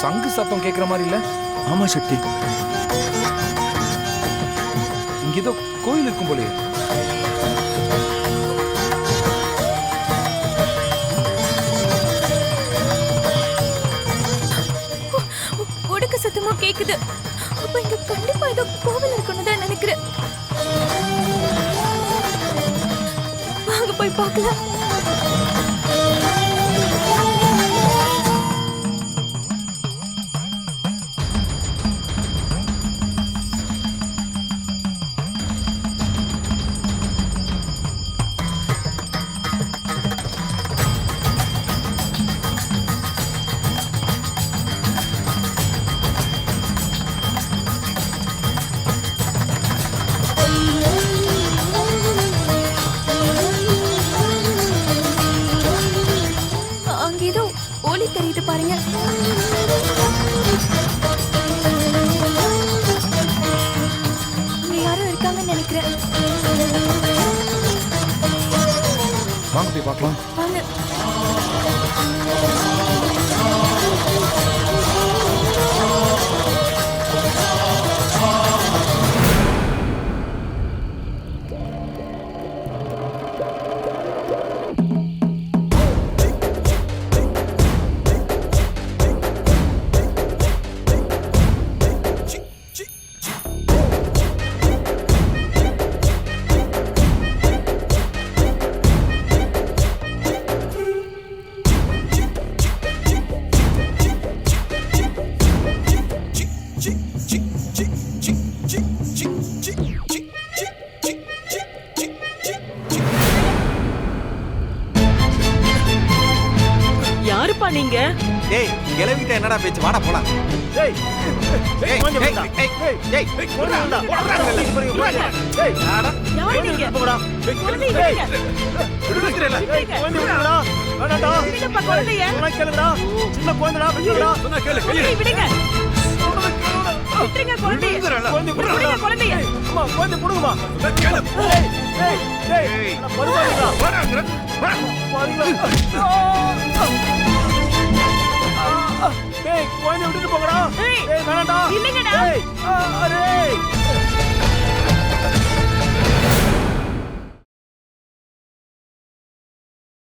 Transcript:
சங்கு சத்தம் கேக்குற மாதிரி இல்ல? ஆமா சக்தி. இங்க ஏதோ கோயில் இருக்கும் போலயே. உடுக்க சத்தமா கேக்குது. அப்ப இங்க கண்டிப்பா ஏதோ கோவில் இருக்குன்னு தான் நினைக்கிறேன். வாங்க போய் பார்க்கலாம். தெரியுது பாருங்க. அங்க யாரோ இருக்காங்கன்னு நினைக்கிறேன். வாங்க போய் பார்க்கலாம். வாங்க. யாருப்பா நீங்க டேய் கிளவிட்ட என்னடா பேச்சு வாடா போலாம் டேய் ஏய், கொஞ்சம் ஏய். ஏய், ஏய், ஏய், ஏய், கொஞ்சம் வேண்டாம். ஏய், யாரா? யாரு நீங்க போடா. ஏய். விடுறதில்ல. ஏய், குழந்தை விடுங்கடா. வேணாம்டா. விடுங்கப்பா குழந்தைய. சொன்னா கேளுங்கடா. சின்ன குழந்தைடா, விட்டுடுடா. குழந்தைய விடுங்க விட்டுருங்க குழந்தைய. குழந்தை விடுங்க. குழந்தைய அம்மா, குழந்தை விடுங்கம்மா. கேளு. ஏய், ஏய், ஏய், ஏய். அட, பருவாயில்லைடா. வாடாங்கிற. வா. பாருங்களா. குழந்தைய விட்டுட்டு போங்கடா. ஏய், வேணாம்டா. இல்லைங்கடா. ஏய், அரே.